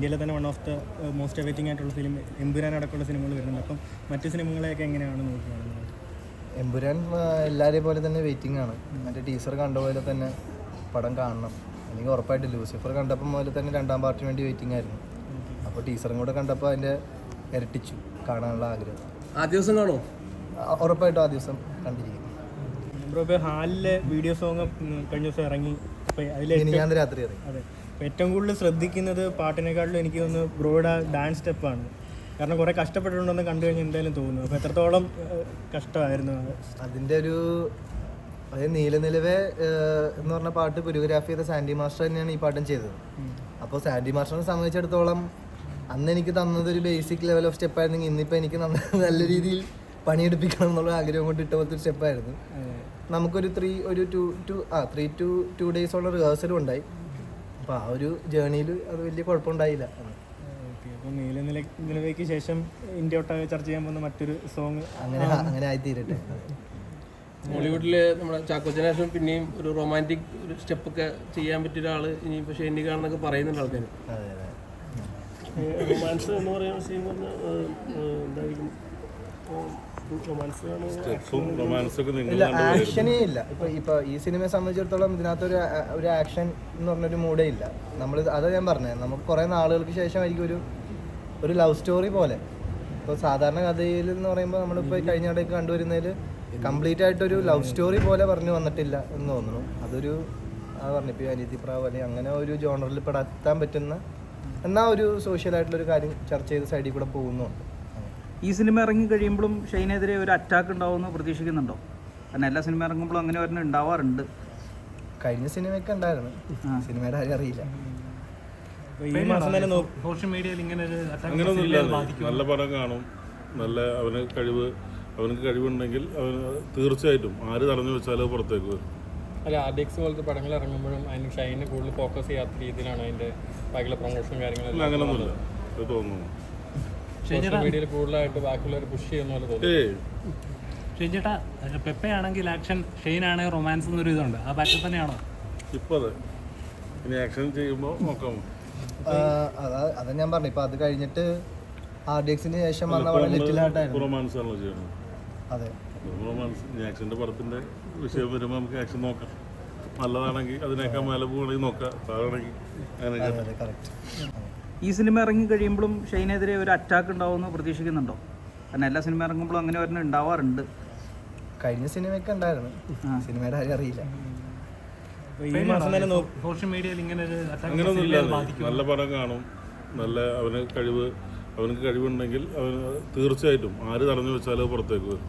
ഇന്ത്യയിലെ തന്നെ one of the most awaiting ആയിട്ടുള്ള ഫിലിം എമ്പുരാൻ അടക്കമുള്ള സിനിമകൾ വരുന്നുണ്ട്. അപ്പം മറ്റ് സിനിമകളെയൊക്കെ എങ്ങനെയാണ് നോക്കുകയാണെന്ന് എമ്പുരാൻ എല്ലാവരെയും പോലെ തന്നെ വെയിറ്റിംഗ് ആണ്. മറ്റേ ടീച്ചർ കണ്ട പോലെ തന്നെ പടം കാണണം. അല്ലെങ്കിൽ ഉറപ്പായിട്ട് ലൂസിഫർ കണ്ടപ്പം പോലെ തന്നെ രണ്ടാം പാർട്ടിന് വേണ്ടി വെയിറ്റിംഗ് ആയിരുന്നു. അപ്പോൾ ടീച്ചറും കൂടെ കണ്ടപ്പോൾ അതിന്റെ ഇരട്ടിച്ചു കാണാനുള്ള ആഗ്രഹം. ആ ദിവസം കാണോ? ഉറപ്പായിട്ടും ആ ദിവസം കണ്ടിരിക്കും. ബ്രോ ഇപ്പോൾ ഹാലിലെ വീഡിയോ സോങ് കഴിഞ്ഞ ദിവസം ഇറങ്ങി. അപ്പോൾ അതിൽ ഇനി ഞാൻ രാത്രി ഇറങ്ങി. അതെ. ഏറ്റവും കൂടുതൽ ശ്രദ്ധിക്കുന്നത് പാട്ടിനെക്കാട്ടിലും എനിക്ക് തോന്നുന്നു ബ്രോയുടെ ഡാൻസ് സ്റ്റെപ്പാണ് കാരണം കുറേ കഷ്ടപ്പെട്ടിട്ടുണ്ടെന്ന് കണ്ടു കഴിഞ്ഞാൽ എന്തായാലും തോന്നുന്നു അപ്പോൾ എത്രത്തോളം കഷ്ടമായിരുന്നു അത്? അതിന്റെ ഒരു അതായത് നീലനിലവേ എന്ന് പറഞ്ഞ പാട്ട് കൊരിയോഗ്രാഫി ചെയ്ത സാൻഡി മാസ്റ്റർ തന്നെയാണ് ഈ പാട്ടും ചെയ്തത്. അപ്പോൾ സാൻഡി മാസ്റ്ററിനെ സംബന്ധിച്ചിടത്തോളം അന്ന് എനിക്ക് തന്നത് ഒരു ബേസിക് ലെവൽ ഓഫ് സ്റ്റെപ്പ് ആയിരുന്നെങ്കിൽ ഇന്നിപ്പോൾ എനിക്ക് നന്ന- നല്ല രീതിയിൽ പണിയെടുപ്പിക്കണം എന്നുള്ള ആഗ്രഹം കൊണ്ട് ഇട്ട പോലത്തെ ഒരു സ്റ്റെപ്പായിരുന്നു നമുക്കൊരു ത്രീ ഒരു ടു ടു ആ ത്രീ ടു ടു ഉള്ള റിഹേഴ്സലും ഉണ്ടായി. അപ്പോൾ ആ ഒരു ജേണിയിൽ അത് വലിയ കുഴപ്പമുണ്ടായില്ല. ഓക്കെ അപ്പോൾ നീലനില നിലവേക്ക് ശേഷം ഇന്ത്യ ഒട്ടാകെ ചർച്ച ചെയ്യാൻ പോകുന്ന മറ്റൊരു സോങ് അങ്ങനെ അങ്ങനെ ആയിത്തീരട്ടെ. ബോളിവുഡിൽ നമ്മുടെ ചാക്കോച്ചനാശം പിന്നെയും ഒരു റൊമാന്റിക് ഒരു സ്റ്റെപ്പൊക്കെ ചെയ്യാൻ പറ്റിയ ഒരാൾ ഇനി പക്ഷേ എന്നെ കാണുന്നൊക്കെ പറയുന്നുണ്ട് ആൾക്കാർ അതെ അതെ. റൊമാൻസ് എന്ന് പറയുന്ന സീൻ പറഞ്ഞാൽ എന്തായിരിക്കും ഇല്ല ആക്ഷനേ ഇല്ല. ഇപ്പൊ ഇപ്പൊ ഈ സിനിമയെ സംബന്ധിച്ചിടത്തോളം ഇതിനകത്ത് ഒരു ഒരു ആക്ഷൻ എന്ന് പറഞ്ഞൊരു മൂഡേ ഇല്ല. നമ്മൾ അതാ ഞാൻ പറഞ്ഞത് നമുക്ക് കുറെ നാളുകൾക്ക് ശേഷമായിരിക്കും ഒരു ഒരു ലവ് സ്റ്റോറി പോലെ. ഇപ്പോൾ സാധാരണ കഥയിൽ എന്ന് പറയുമ്പോൾ നമ്മളിപ്പോൾ കഴിഞ്ഞ ഇടയ്ക്ക് കണ്ടുവരുന്നതിൽ കംപ്ലീറ്റ് ആയിട്ടൊരു ലവ് സ്റ്റോറി പോലെ പറഞ്ഞു വന്നിട്ടില്ല എന്ന് തോന്നുന്നു. അതൊരു അത് പറഞ്ഞു ഇപ്പോൾ അനിയത്തിപ്രാവ് അല്ലെങ്കിൽ അങ്ങനെ ഒരു ജോണറിൽ പെടാത്താൻ പറ്റുന്ന എന്നാ ഒരു സോഷ്യൽ ആയിട്ടുള്ളൊരു കാര്യം ചർച്ച ചെയ്ത് സൈഡിൽ കൂടെ പോകുന്നുണ്ട്. ഈ സിനിമ ഇറങ്ങി കഴിയുമ്പോഴും ഷൈനെതിരെ ഒരു അറ്റാക്ക് ഉണ്ടാവുമെന്ന് പ്രതീക്ഷിക്കുന്നുണ്ടോ? കാരണം എല്ലാ സിനിമ ഇറങ്ങുമ്പോഴും അങ്ങനെ ഒരെണ്ണം ഉണ്ടാവാറുണ്ട്. കഴിഞ്ഞ സിനിമയൊക്കെ ഉണ്ടായിരുന്നു. സിനിമയുടെ കാര്യം അറിയില്ല. ഈ മാസം തന്നെ നോക്കും സോഷ്യൽ മീഡിയയിൽ ഇങ്ങനെ ഒരു അങ്ങനെയൊന്നുമില്ല നല്ല പടം കാണും. നല്ല അവന് കഴിവ് അവനക്ക് കഴിവുണ്ടെങ്കിൽ അവന് തീർച്ചയായിട്ടും ആര് തടഞ്ഞു വെച്ചാലും പുറത്തേക്ക് വരും. അല്ല ആർ ഡി പോലത്തെ പടങ്ങൾ ഇറങ്ങുമ്പോഴും അതിന് ഷൈനെ കൂടുതൽ ഫോക്കസ് ചെയ്യാത്ത രീതിയിലാണ് അതിന്റെ ബാക്കിയുള്ള പ്രൊമോഷനും കാര്യങ്ങളും കാര്യങ്ങളെല്ലാം അങ്ങനെയൊന്നുമില്ല തോന്നുന്നു. സോഷ്യൽ മീഡിയയിൽ കൂടുതലായിട്ട് ബാക്കിയുള്ളവർ പുഷ് ചെയ്യുന്ന പോലെ തോന്നുന്നു. പെപ്പ ആണെങ്കിൽ ആക്ഷൻ ഷെയ്ൻ ആണെങ്കിൽ റൊമാൻസ് എന്നൊരു ഇതുണ്ട്. ആ ബാക്കിൽ തന്നെയാണോ? ഇപ്പം ഇനി ആക്ഷൻ ചെയ്യുമ്പോൾ നോക്കാം. ആ, അതാ അതാ ഞാൻ പറഞ്ഞു. ഇപ്പൊ അത് കഴിഞ്ഞിട്ട് ആർ ഡി എക്സിന് ശേഷം വന്ന പടം ലിറ്റിൽ ഹാർട്ടായിരുന്നു റൊമാൻസ് ആണല്ലോ ചെയ്യുന്നത്. അതെ. റൊമാൻസ് ഇനി ആക്ഷന്റെ പടത്തിന്റെ വിഷയം വരുമ്പോൾ നമുക്ക് ആക്ഷൻ നോക്കാം. നല്ലതാണെങ്കിൽ അതിനേക്കാൾ മേലെ നോക്കാം. താഴാണെങ്കിൽ അങ്ങനെ കറക്റ്റ് ഈ സിനിമ ഇറങ്ങി കഴിയുമ്പോഴും ഷൈനെതിരെ ഒരു അറ്റാക്ക് ഉണ്ടാവുമെന്ന് പ്രതീക്ഷിക്കുന്നുണ്ടോ? കാരണം എല്ലാ സിനിമ ഇറങ്ങുമ്പോഴും അങ്ങനെ ഒരെണ്ണം ഉണ്ടാവാറുണ്ട്. കഴിഞ്ഞ സിനിമയൊക്കെ ഉണ്ടായിരുന്നു. സിനിമയുടെ കാര്യം അറിയില്ല. ഈ മാസം തന്നെ നോക്കും. സോഷ്യൽ മീഡിയയിൽ ഇങ്ങനെ ഒരു അങ്ങനെയൊന്നുമില്ല നല്ല പടം കാണും. നല്ല അവന് കഴിവ് അവനക്ക് കഴിവുണ്ടെങ്കിൽ അവന് തീർച്ചയായിട്ടും ആര് തടഞ്ഞു വെച്ചാലും പുറത്തേക്ക് വരും.